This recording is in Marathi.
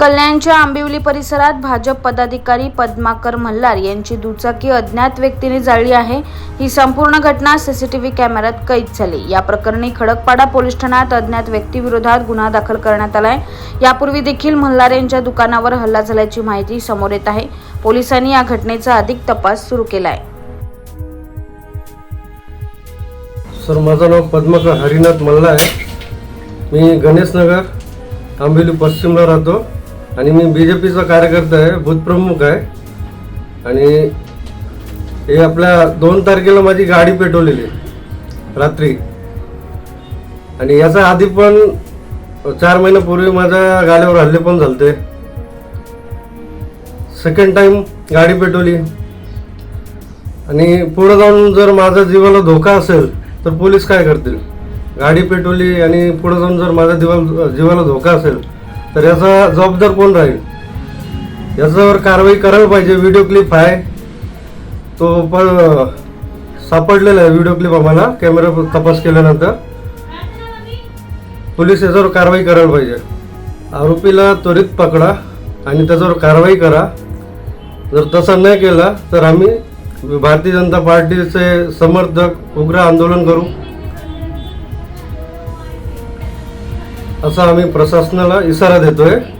कल्याणच्या आंबिवली परिसरात भाजप पदाधिकारी पद्माकर मल्हार यांची दुचाकी अज्ञात व्यक्तीने जाळली आहे. ही संपूर्ण घटना सीसीटीव्ही कॅमेऱ्यात कैद झाली. या प्रकरणी खडकपाडा पोलीस ठाण्यात अज्ञात व्यक्तीविरोधात गुन्हा दाखल करण्यात आलाय. यापूर्वी देखील मल्हार यांच्या दुकानावर हल्ला झाल्याची माहिती समोर येत आहे. पोलिसांनी या घटनेचा अधिक तपास सुरू केला आहे सर माझं नाव पद्मकर हरिनाथ मल्ला आहे. मी गणेशनगर आंबिवली पश्चिमला राहतो. आणि मी बी जे पीचा कार्यकर्ता आहे भूतप्रमुख आहे. आणि हे आपल्या दोन तारखेला माझी गाडी पेटवलेली रात्री. आणि याचा आधी पण चार महिन्यापूर्वी माझ्या गाड्यावर हल्ले पण झालते. सेकंड टाइम गाडी पेटवली. आणि पुढे जाऊन जर माझ्या जीवाला धोका असेल तर पोलीस काय करतील? गाडी पेटवली आणि पुढे जाऊन जर माझ्या जीवाला जीवाला धोका असेल तर याचा जबाबदार कोण राहील? याच्यावर कारवाई करायला पाहिजे व्हिडिओ क्लिप आहे. तो पण सापडलेला आहे व्हिडिओ क्लिप आम्हाला कॅमेरा तपास केल्यानंतर. पोलीस याच्यावर कारवाई करायला पाहिजे. आरोपीला त्वरित पकडा आणि त्याच्यावर कारवाई करा. जर तसा नाही केला तर आम्ही भारतीय जनता पार्टीचे समर्थक उग्र आंदोलन करू. असा आम्ही प्रशासनाला इशारा देतोय.